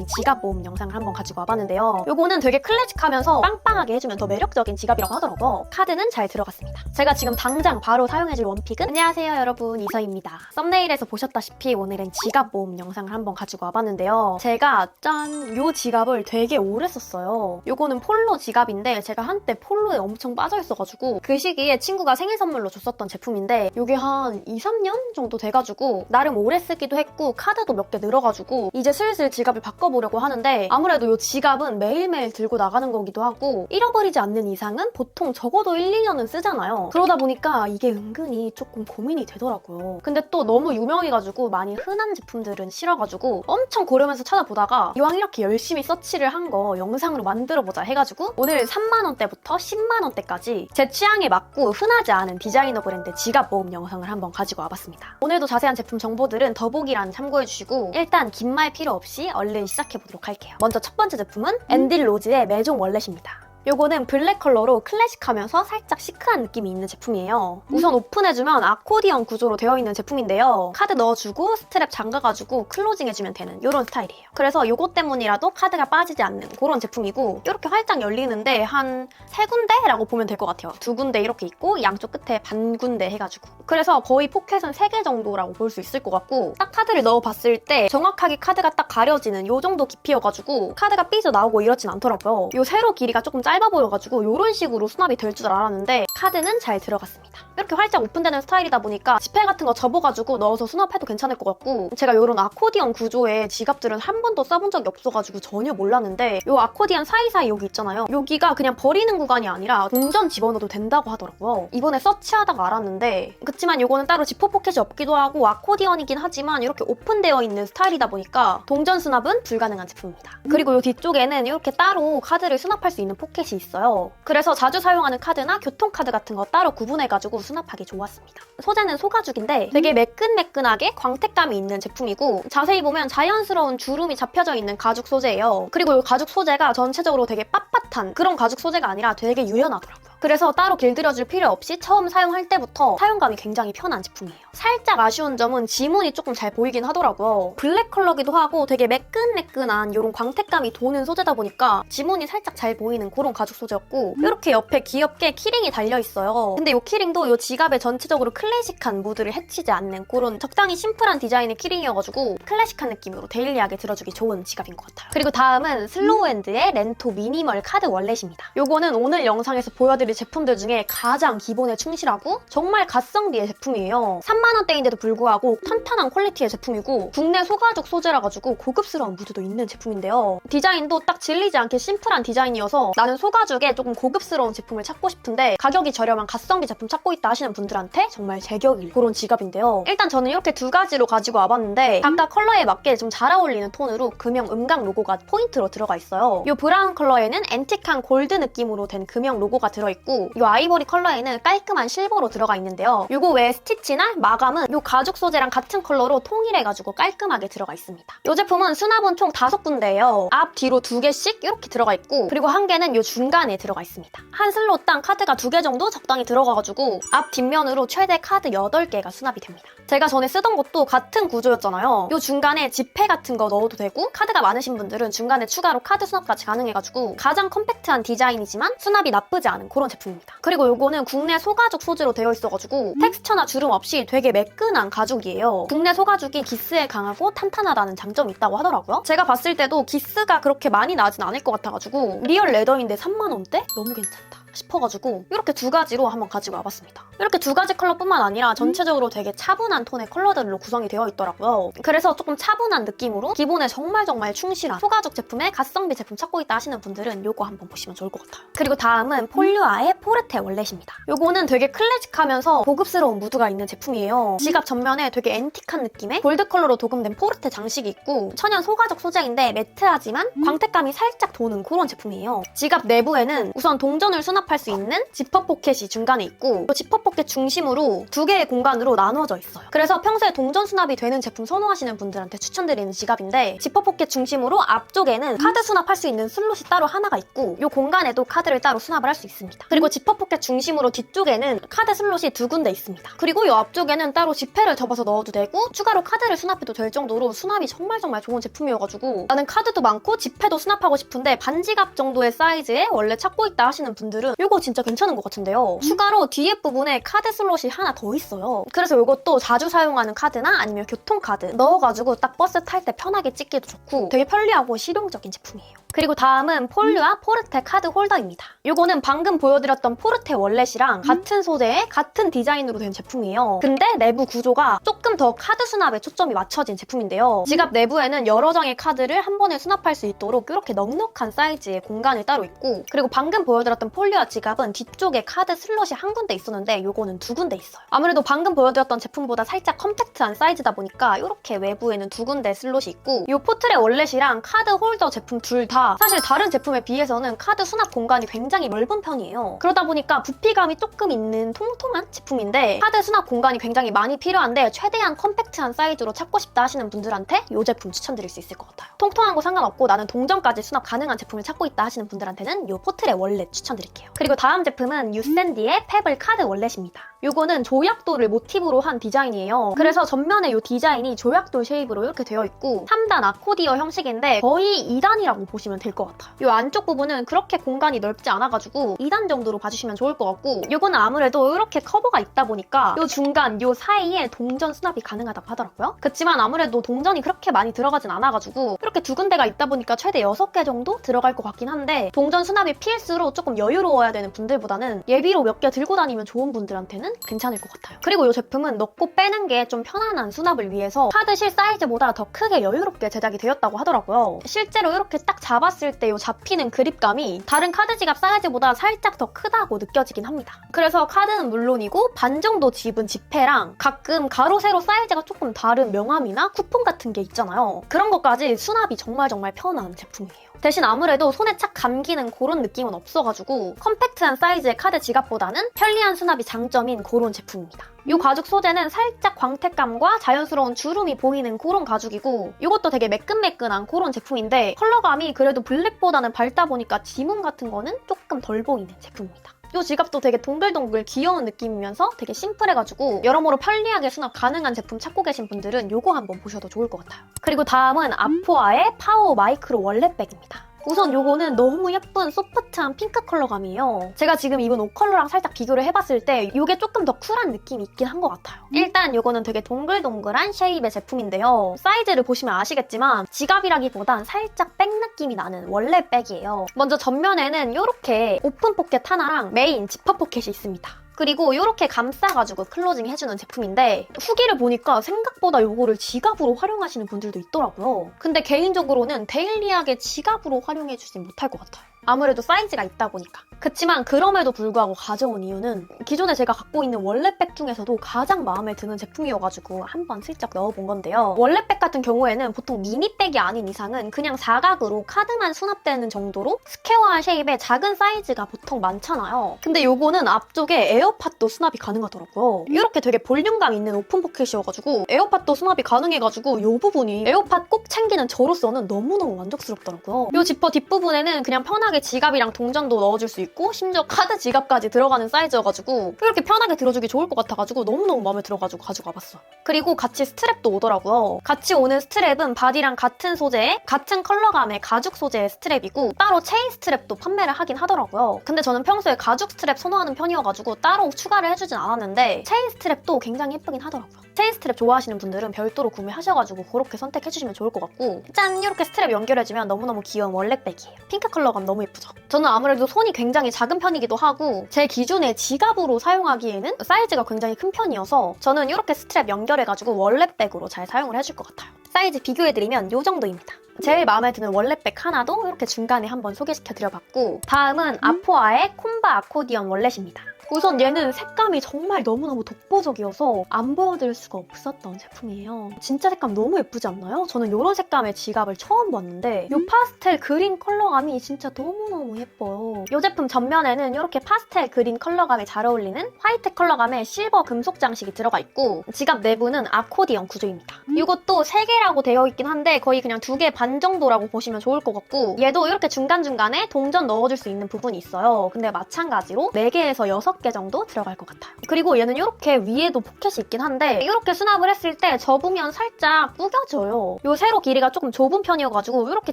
오늘은 지갑 모음 영상을 한번 가지고 와봤는데요. 요거는 되게 클래식하면서 빵빵하게 해주면 더 매력적인 지갑이라고 하더라고요. 카드는 잘 들어갔습니다. 제가 지금 당장 바로 사용해줄 원픽은 안녕하세요 여러분 이서입니다. 썸네일에서 보셨다시피 오늘은 지갑 모음 영상을 한번 가지고 와봤는데요. 제가 짠! 요 지갑을 되게 오래 썼어요. 요거는 폴로 지갑인데 제가 한때 폴로에 엄청 빠져있어가지고 그 시기에 친구가 생일 선물로 줬었던 제품인데 요게 한 2, 3년 정도 돼가지고 나름 오래 쓰기도 했고 카드도 몇 개 늘어가지고 이제 슬슬 지갑을 바꿔 보려고 하는데 아무래도 요 지갑은 매일매일 들고 나가는 거기도 하고 잃어버리지 않는 이상은 보통 적어도 1, 2년은 쓰잖아요. 그러다 보니까 이게 은근히 조금 고민이 되더라고요. 근데 또 너무 유명해가지고 많이 흔한 제품들은 싫어가지고 엄청 고르면서 찾아보다가 이왕 이렇게 열심히 서치를 한 거 영상으로 만들어보자 해가지고 오늘 3만원대부터 10만원대까지 제 취향에 맞고 흔하지 않은 디자이너 브랜드 지갑 모음 영상을 한번 가지고 와봤습니다. 오늘도 자세한 제품 정보들은 더보기란 참고해주시고 일단 긴 말 필요 없이 얼른 시작 해 보도록 할게요. 먼저 첫 번째 제품은 엔딜 로즈의 매종 월렛입니다. 요거는 블랙 컬러로 클래식하면서 살짝 시크한 느낌이 있는 제품이에요. 우선 오픈해주면 아코디언 구조로 되어 있는 제품인데요. 카드 넣어주고 스트랩 잠가가지고 클로징해주면 되는 이런 스타일이에요. 그래서 요거 때문이라도 카드가 빠지지 않는 그런 제품이고 이렇게 활짝 열리는데 한 세 군데라고 보면 될 것 같아요. 두 군데 이렇게 있고 양쪽 끝에 반 군데 해가지고 그래서 거의 포켓은 세 개 정도라고 볼 수 있을 것 같고 딱 카드를 넣어봤을 때 정확하게 카드가 딱 가려지는 요 정도 깊이여가지고 카드가 삐져나오고 이렇진 않더라고요. 요 세로 길이가 조금 짧아 보여가지고 이런 식으로 수납이 될 줄 알았는데 카드는 잘 들어갔습니다. 이렇게 활짝 오픈되는 스타일이다 보니까 지폐 같은 거 접어가지고 넣어서 수납해도 괜찮을 것 같고 제가 이런 아코디언 구조의 지갑들은 한 번도 써본 적이 없어가지고 전혀 몰랐는데 이 아코디언 사이사이 여기 있잖아요. 여기가 그냥 버리는 구간이 아니라 동전 집어넣어도 된다고 하더라고요. 이번에 서치하다가 알았는데 그치만 이거는 따로 지퍼 포켓이 없기도 하고 아코디언이긴 하지만 이렇게 오픈되어 있는 스타일이다 보니까 동전 수납은 불가능한 제품입니다. 그리고 이 뒤쪽에는 이렇게 따로 카드를 수납할 수 있는 포켓이 있어요. 그래서 자주 사용하는 카드나 교통카드 같은 거 따로 구분해가지고 수납하기 좋았습니다. 소재는 소가죽인데 되게 매끈매끈하게 광택감이 있는 제품이고 자세히 보면 자연스러운 주름이 잡혀져 있는 가죽 소재예요. 그리고 이 가죽 소재가 전체적으로 되게 빳빳한 그런 가죽 소재가 아니라 되게 유연하더라고요. 그래서 따로 길들여줄 필요 없이 처음 사용할 때부터 사용감이 굉장히 편한 제품이에요. 살짝 아쉬운 점은 지문이 조금 잘 보이긴 하더라고요. 블랙 컬러기도 하고 되게 매끈매끈한 이런 광택감이 도는 소재다 보니까 지문이 살짝 잘 보이는 그런 가죽 소재였고 이렇게 옆에 귀엽게 키링이 달려있어요. 근데 이 키링도 이 지갑에 전체적으로 클래식한 무드를 해치지 않는 그런 적당히 심플한 디자인의 키링이어가지고 클래식한 느낌으로 데일리하게 들어주기 좋은 지갑인 것 같아요. 그리고 다음은 슬로우핸드의 렌토 미니멀 카드 월렛입니다. 요거는 오늘 영상에서 보여드릴 제품들 중에 가장 기본에 충실하고 정말 가성비의 제품이에요. 3만원대인데도 불구하고 탄탄한 퀄리티의 제품이고 국내 소가죽 소재라 가지고 고급스러운 무드도 있는 제품인데요. 디자인도 딱 질리지 않게 심플한 디자인이어서 나는 소가죽에 조금 고급스러운 제품을 찾고 싶은데 가격이 저렴한 가성비 제품 찾고 있다 하시는 분들한테 정말 제격일 그런 지갑인데요. 일단 저는 이렇게 두 가지로 가지고 와봤는데 각각 컬러에 맞게 좀 잘 어울리는 톤으로 금형 음각 로고가 포인트로 들어가 있어요. 이 브라운 컬러에는 앤틱한 골드 느낌으로 된 금형 로고가 들어있고 이 아이보리 컬러에는 깔끔한 실버로 들어가 있는데요. 이거 외에 스티치나 마감은 이 가죽 소재랑 같은 컬러로 통일해가지고 깔끔하게 들어가 있습니다. 이 제품은 수납은 총 다섯 군데예요. 앞, 뒤로 두 개씩 이렇게 들어가 있고 그리고 한 개는 이 중간에 들어가 있습니다. 한 슬롯당 카드가 두개 정도 적당히 들어가가지고 앞, 뒷면으로 최대 카드 8개가 수납이 됩니다. 제가 전에 쓰던 것도 같은 구조였잖아요. 이 중간에 지폐 같은 거 넣어도 되고 카드가 많으신 분들은 중간에 추가로 카드 수납까지 가능해가지고 가장 컴팩트한 디자인이지만 수납이 나쁘지 않은 그런 제품입니다. 그리고 이거는 국내 소가죽 소재로 되어 있어가지고 텍스처나 주름 없이 되게 매끈한 가죽이에요. 국내 소가죽이 기스에 강하고 탄탄하다는 장점이 있다고 하더라고요. 제가 봤을 때도 기스가 그렇게 많이 나진 않을 것 같아가지고 리얼 레더인데 3만원대? 너무 괜찮다. 싶어가지고 이렇게 두 가지로 한번 가지고 와봤습니다. 이렇게 두 가지 컬러뿐만 아니라 전체적으로 되게 차분한 톤의 컬러들로 구성이 되어 있더라고요. 그래서 조금 차분한 느낌으로 기본에 정말 정말 충실한 소가죽 제품에 가성비 제품 찾고 있다 하시는 분들은 이거 한번 보시면 좋을 것 같아요. 그리고 다음은 폴류아의 포르테 월렛입니다. 이거는 되게 클래식하면서 고급스러운 무드가 있는 제품이에요. 지갑 전면에 되게 앤틱한 느낌의 골드 컬러로 도금된 포르테 장식이 있고 천연 소가죽 소재인데 매트하지만 광택감이 살짝 도는 그런 제품이에요. 지갑 내부에는 우선 동전을 수납 수납할 수 있는 지퍼 포켓이 중간에 있고 또 지퍼 포켓 중심으로 두 개의 공간으로 나누어져 있어요. 그래서 평소에 동전 수납이 되는 제품 선호하시는 분들한테 추천드리는 지갑인데 지퍼 포켓 중심으로 앞쪽에는 카드 수납할 수 있는 슬롯이 따로 하나가 있고 이 공간에도 카드를 따로 수납을 할 수 있습니다. 그리고 지퍼 포켓 중심으로 뒤쪽에는 카드 슬롯이 두 군데 있습니다. 그리고 이 앞쪽에는 따로 지폐를 접어서 넣어도 되고 추가로 카드를 수납해도 될 정도로 수납이 정말 정말 좋은 제품이어가지고 나는 카드도 많고 지폐도 수납하고 싶은데 반지갑 정도의 사이즈에 원래 찾고 있다 하시는 분들은 이거 진짜 괜찮은 것 같은데요. 추가로 뒤에 부분에 카드 슬롯이 하나 더 있어요. 그래서 이것도 자주 사용하는 카드나 아니면 교통카드 넣어가지고 딱 버스 탈 때 편하게 찍기도 좋고 되게 편리하고 실용적인 제품이에요. 그리고 다음은 폴류와 포르테 카드 홀더입니다. 이거는 방금 보여드렸던 포르테 월렛이랑 같은 소재에 같은 디자인으로 된 제품이에요. 근데 내부 구조가 조금 더 카드 수납에 초점이 맞춰진 제품인데요. 지갑 내부에는 여러 장의 카드를 한 번에 수납할 수 있도록 이렇게 넉넉한 사이즈의 공간이 따로 있고 그리고 방금 보여드렸던 폴리아 지갑은 뒤쪽에 카드 슬롯이 한 군데 있었는데 이거는 두 군데 있어요. 아무래도 방금 보여드렸던 제품보다 살짝 컴팩트한 사이즈다 보니까 이렇게 외부에는 두 군데 슬롯이 있고 이 포트레 월렛이랑 카드 홀더 제품 둘다 사실 다른 제품에 비해서는 카드 수납 공간이 굉장히 넓은 편이에요. 그러다 보니까 부피감이 조금 있는 통통한 제품인데 카드 수납 공간이 굉장히 많이 필요한데 최대한 컴팩트한 사이즈로 찾고 싶다 하시는 분들한테 이 제품 추천드릴 수 있을 것 같아요. 통통한 거 상관없고 나는 동전까지 수납 가능한 제품을 찾고 있다 하시는 분들한테는 이 포트레 월렛 추천드릴게요. 그리고 다음 제품은 유샌디의 페블 카드 월렛입니다. 이거는 조약돌을 모티브로 한 디자인이에요. 그래서 전면에 이 디자인이 조약돌 쉐입으로 이렇게 되어 있고 3단 아코디어 형식인데 거의 2단이라고 보 시면 될 것 같아요. 이 안쪽 부분은 그렇게 공간이 넓지 않아가지고 2단 정도로 봐주시면 좋을 것 같고 이거는 아무래도 이렇게 커버가 있다 보니까 이 중간 이 사이에 동전 수납이 가능하다고 하더라고요. 그렇지만 아무래도 동전이 그렇게 많이 들어가진 않아가지고 이렇게 두 군데가 있다 보니까 최대 6개 정도 들어갈 것 같긴 한데 동전 수납이 필수로 조금 여유로워야 되는 분들보다는 예비로 몇 개 들고 다니면 좋은 분들한테는 괜찮을 것 같아요. 그리고 이 제품은 넣고 빼는 게 좀 편안한 수납을 위해서 카드실 사이즈보다 더 크게 여유롭게 제작이 되었다고 하더라고요. 실제로 이렇게 딱 잡 았을 때 이 잡히는 그립감이 다른 카드 지갑 사이즈보다 살짝 더 크다고 느껴지긴 합니다. 그래서 카드는 물론이고 반 정도 집은 지폐랑 가끔 가로 세로 사이즈가 조금 다른 명함이나 쿠폰 같은 게 있잖아요. 그런 것까지 수납이 정말 정말 편한 제품이에요. 대신 아무래도 손에 착 감기는 그런 느낌은 없어가지고 컴팩트한 사이즈의 카드 지갑보다는 편리한 수납이 장점인 그런 제품입니다. 이 가죽 소재는 살짝 광택감과 자연스러운 주름이 보이는 그런 가죽이고 이것도 되게 매끈매끈한 그런 제품인데 컬러감이 그래도 블랙보다는 밝다 보니까 지문 같은 거는 조금 덜 보이는 제품입니다. 이 지갑도 되게 동글동글 귀여운 느낌이면서 되게 심플해가지고 여러모로 편리하게 수납 가능한 제품 찾고 계신 분들은 이거 한번 보셔도 좋을 것 같아요. 그리고 다음은 아포아의 파워 마이크로 월렛백입니다. 우선 요거는 너무 예쁜 소프트한 핑크 컬러감이에요. 제가 지금 입은 옷 컬러랑 살짝 비교를 해봤을 때 이게 조금 더 쿨한 느낌이 있긴 한 것 같아요. 일단 요거는 되게 동글동글한 쉐입의 제품인데요. 사이즈를 보시면 아시겠지만 지갑이라기보단 살짝 백 느낌이 나는 원래 백이에요. 먼저 전면에는 이렇게 오픈 포켓 하나랑 메인 지퍼 포켓이 있습니다. 그리고 이렇게 감싸가지고 클로징 해주는 제품인데 후기를 보니까 생각보다 이거를 지갑으로 활용하시는 분들도 있더라고요. 근데 개인적으로는 데일리하게 지갑으로 활용해주진 못할 것 같아요. 아무래도 사이즈가 있다 보니까. 그치만 그럼에도 불구하고 가져온 이유는 기존에 제가 갖고 있는 원래백 중에서도 가장 마음에 드는 제품이어가지고 한번 슬쩍 넣어본 건데요. 원래백 같은 경우에는 보통 미니백이 아닌 이상은 그냥 사각으로 카드만 수납되는 정도로 스퀘어한 쉐입의 작은 사이즈가 보통 많잖아요. 근데 요거는 앞쪽에 에어팟도 수납이 가능하더라고요. 이렇게 되게 볼륨감 있는 오픈 포켓이어가지고 에어팟도 수납이 가능해가지고 이 부분이 에어팟 꼭 챙기는 저로서는 너무너무 만족스럽더라고요. 이 지퍼 뒷부분에는 그냥 편하게 지갑이랑 동전도 넣어줄 수 있고 심지어 카드 지갑까지 들어가는 사이즈여가지고 이렇게 편하게 들어주기 좋을 것 같아가지고 너무너무 마음에 들어가지고 가지고 와봤어요. 그리고 같이 스트랩도 오더라고요. 같이 오는 스트랩은 바디랑 같은 소재의 같은 컬러감의 가죽 소재의 스트랩이고 따로 체인 스트랩도 판매를 하긴 하더라고요. 근데 저는 평소에 가죽 스트랩 선호하는 편이어가지고 따로 추가를 해주진 않았는데 체인 스트랩도 굉장히 예쁘긴 하더라고요. 체인 스트랩 좋아하시는 분들은 별도로 구매하셔가지고 그렇게 선택해주시면 좋을 것 같고 짠! 이렇게 스트랩 연결해주면 너무너무 귀여운 원래백이에요. 핑크 컬러감 너무 예쁘죠? 저는 아무래도 손이 굉장히 작은 편이기도 하고 제 기준에 지갑으로 사용하기에는 사이즈가 굉장히 큰 편이어서 저는 이렇게 스트랩 연결해가지고 원래백으로 잘 사용을 해줄 것 같아요. 사이즈 비교해드리면 이 정도입니다. 제일 마음에 드는 원래백 하나도 이렇게 중간에 한번 소개시켜 드려봤고 다음은 아포아의 콤바 아코디언 월렛입니다. 우선 얘는 색감이 정말 너무너무 독보적이어서 안 보여드릴 수가 없었던 제품이에요. 진짜 색감 너무 예쁘지 않나요? 저는 이런 색감의 지갑을 처음 봤는데 이 파스텔 그린 컬러감이 진짜 너무너무 예뻐요. 이 제품 전면에는 이렇게 파스텔 그린 컬러감에 잘 어울리는 화이트 컬러감의 실버 금속 장식이 들어가 있고 지갑 내부는 아코디언 구조입니다. 이것도 3개라고 되어 있긴 한데 거의 그냥 2개 반 정도라고 보시면 좋을 것 같고 얘도 이렇게 중간중간에 동전 넣어줄 수 있는 부분이 있어요. 근데 마찬가지로 4개에서 6개 정도 들어갈 것 같아요. 그리고 얘는 이렇게 위에도 포켓이 있긴 한데 이렇게 수납을 했을 때 접으면 살짝 구겨져요. 요 세로 길이가 조금 좁은 편이어가지고 이렇게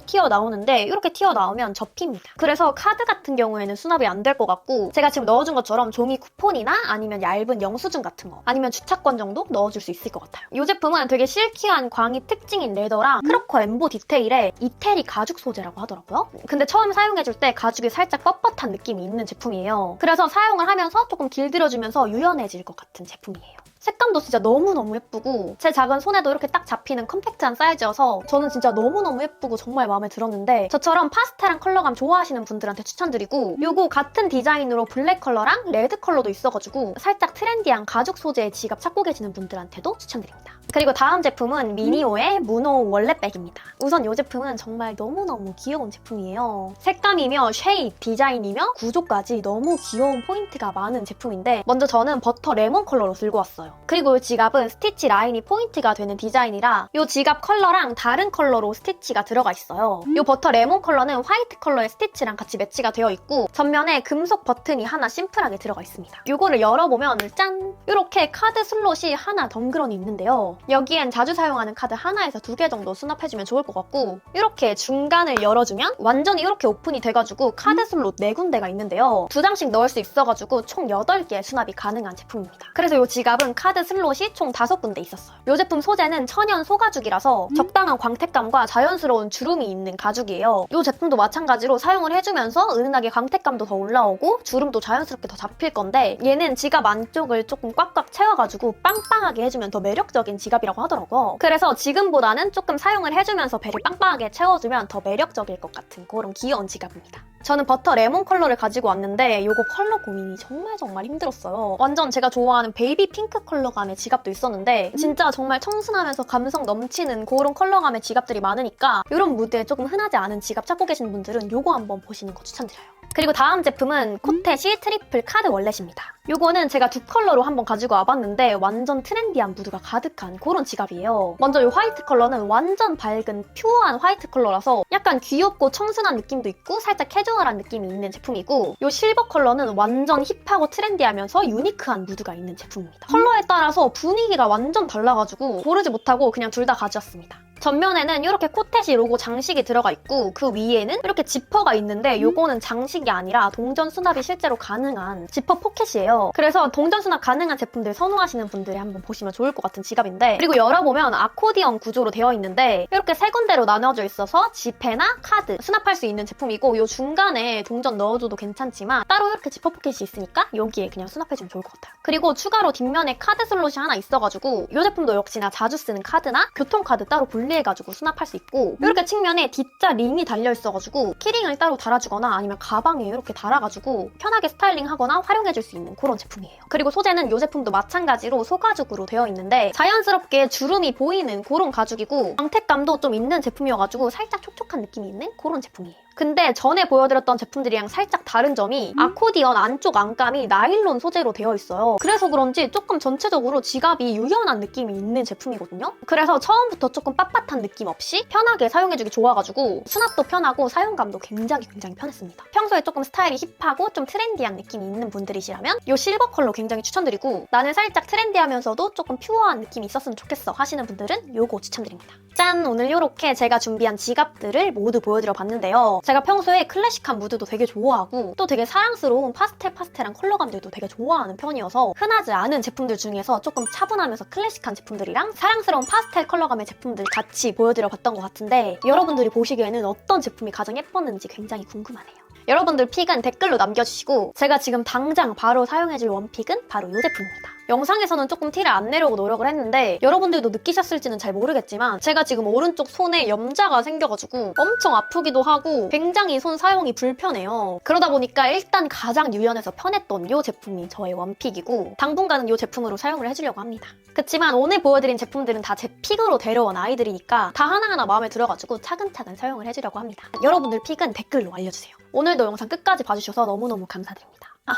튀어나오는데 이렇게 튀어나오면 접힙니다. 그래서 카드 같은 경우에는 수납이 안 될 것 같고 제가 지금 넣어준 것처럼 종이 쿠폰이나 아니면 얇은 영수증 같은 거 아니면 주차권 정도 넣어줄 수 있을 것 같아요. 이 제품은 되게 실키한 광이 특징인 레더랑 크로커 엠보 디테일에 이태리 가죽 소재라고 하더라고요. 근데 처음 사용해줄 때 가죽이 살짝 뻣뻣한 느낌이 있는 제품이에요. 그래서 사용을 하면서 조금 길들여주면서 유연해질 것 같은 제품이에요. 색감도 진짜 너무너무 예쁘고 제 작은 손에도 이렇게 딱 잡히는 컴팩트한 사이즈여서 저는 진짜 너무너무 예쁘고 정말 마음에 들었는데 저처럼 파스텔한 컬러감 좋아하시는 분들한테 추천드리고 요거 같은 디자인으로 블랙 컬러랑 레드 컬러도 있어가지고 살짝 트렌디한 가죽 소재의 지갑 찾고 계시는 분들한테도 추천드립니다. 그리고 다음 제품은 미니오의 무노 원let백입니다. 우선 이 제품은 정말 너무너무 귀여운 제품이에요. 색감이며 쉐입, 디자인이며 구조까지 너무 귀여운 포인트가 많은 제품인데 먼저 저는 버터 레몬 컬러로 들고 왔어요. 그리고 이 지갑은 스티치 라인이 포인트가 되는 디자인이라 이 지갑 컬러랑 다른 컬러로 스티치가 들어가 있어요. 이 버터 레몬 컬러는 화이트 컬러의 스티치랑 같이 매치가 되어 있고 전면에 금속 버튼이 하나 심플하게 들어가 있습니다. 이거를 열어보면 짠! 이렇게 카드 슬롯이 하나 덩그러니 있는데요. 여기엔 자주 사용하는 카드 하나에서 두 개 정도 수납해주면 좋을 것 같고 이렇게 중간을 열어주면 완전히 이렇게 오픈이 돼가지고 카드 슬롯 네 군데가 있는데요. 두 장씩 넣을 수 있어가지고 총 8개 수납이 가능한 제품입니다. 그래서 이 지갑은 카드 슬롯이 총 5군데 있었어요. 이 제품 소재는 천연 소가죽이라서 적당한 광택감과 자연스러운 주름이 있는 가죽이에요. 이 제품도 마찬가지로 사용을 해주면서 은은하게 광택감도 더 올라오고 주름도 자연스럽게 더 잡힐 건데 얘는 지갑 안쪽을 조금 꽉꽉 채워가지고 빵빵하게 해주면 더 매력적인 지갑 이라고 하더라고요. 그래서 지금보다는 조금 사용을 해주면서 배를 빵빵하게 채워주면 더 매력적일 것 같은 그런 귀여운 지갑입니다. 저는 버터 레몬 컬러를 가지고 왔는데 이거 컬러 고민이 정말 정말 힘들었어요. 완전 제가 좋아하는 베이비 핑크 컬러감의 지갑도 있었는데 진짜 정말 청순하면서 감성 넘치는 그런 컬러감의 지갑들이 많으니까 이런 무드에 조금 흔하지 않은 지갑 찾고 계신 분들은 이거 한번 보시는 거 추천드려요. 그리고 다음 제품은 코테 C 트리플 카드 월렛입니다. 요거는 제가 두 컬러로 한번 가지고 와봤는데 완전 트렌디한 무드가 가득한 그런 지갑이에요. 먼저 이 화이트 컬러는 완전 밝은 퓨어한 화이트 컬러라서 약간 귀엽고 청순한 느낌도 있고 살짝 캐주얼한 느낌이 있는 제품이고 이 실버 컬러는 완전 힙하고 트렌디하면서 유니크한 무드가 있는 제품입니다. 컬러에 따라서 분위기가 완전 달라가지고 고르지 못하고 그냥 둘 다 가져왔습니다. 전면에는 이렇게 코테시 로고 장식이 들어가 있고 그 위에는 이렇게 지퍼가 있는데 요거는 장식이 아니라 동전 수납이 실제로 가능한 지퍼 포켓이에요. 그래서 동전 수납 가능한 제품들 선호하시는 분들이 한번 보시면 좋을 것 같은 지갑인데 그리고 열어보면 아코디언 구조로 되어 있는데 이렇게 세 군데로 나눠져 있어서 지폐나 카드 수납할 수 있는 제품이고 요 중간에 동전 넣어줘도 괜찮지만 따로 이렇게 지퍼 포켓이 있으니까 여기에 그냥 수납해주면 좋을 것 같아요. 그리고 추가로 뒷면에 카드 슬롯이 하나 있어가지고 이 제품도 역시나 자주 쓰는 카드나 교통카드 따로 분리해가지고 수납할 수 있고 이렇게 측면에 D자 링이 달려 있어가지고 키링을 따로 달아주거나 아니면 가방에 이렇게 달아가지고 편하게 스타일링하거나 활용해줄 수 있는 그런 제품이에요. 그리고 소재는 이 제품도 마찬가지로 소가죽으로 되어 있는데 자연스럽게 주름이 보이는 그런 가죽이고 광택감도 좀 있는 제품이어가지고 살짝 촉촉한 느낌이 있는 그런 제품이에요. 근데 전에 보여드렸던 제품들이랑 살짝 다른 점이 아코디언 안쪽 안감이 나일론 소재로 되어 있어요. 그래서 그런지 조금 전체적으로 지갑이 유연한 느낌이 있는 제품이거든요. 그래서 처음부터 조금 빳빳한 느낌 없이 편하게 사용해주기 좋아가지고 수납도 편하고 사용감도 굉장히 굉장히 편했습니다. 평소에 조금 스타일이 힙하고 좀 트렌디한 느낌이 있는 분들이시라면 이 실버 컬러 굉장히 추천드리고 나는 살짝 트렌디하면서도 조금 퓨어한 느낌이 있었으면 좋겠어 하시는 분들은 이거 추천드립니다. 짠! 오늘 이렇게 제가 준비한 지갑들을 모두 보여드려 봤는데요. 제가 평소에 클래식한 무드도 되게 좋아하고 또 되게 사랑스러운 파스텔 파스텔한 컬러감들도 되게 좋아하는 편이어서 흔하지 않은 제품들 중에서 조금 차분하면서 클래식한 제품들이랑 사랑스러운 파스텔 컬러감의 제품들 같이 보여드려 봤던 것 같은데 여러분들이 보시기에는 어떤 제품이 가장 예뻤는지 굉장히 궁금하네요. 여러분들 픽은 댓글로 남겨주시고 제가 지금 당장 바로 사용해줄 원픽은 바로 이 제품입니다. 영상에서는 조금 티를 안 내려고 노력을 했는데 여러분들도 느끼셨을지는 잘 모르겠지만 제가 지금 오른쪽 손에 염자가 생겨가지고 엄청 아프기도 하고 굉장히 손 사용이 불편해요. 그러다 보니까 일단 가장 유연해서 편했던 이 제품이 저의 원픽이고 당분간은 이 제품으로 사용을 해주려고 합니다. 그치만 오늘 보여드린 제품들은 다 제 픽으로 데려온 아이들이니까 다 하나하나 마음에 들어가지고 차근차근 사용을 해주려고 합니다. 여러분들 픽은 댓글로 알려주세요. 오늘도 영상 끝까지 봐주셔서 너무너무 감사드립니다. 아,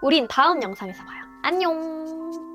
우린 다음 영상에서 봐요. 안녕!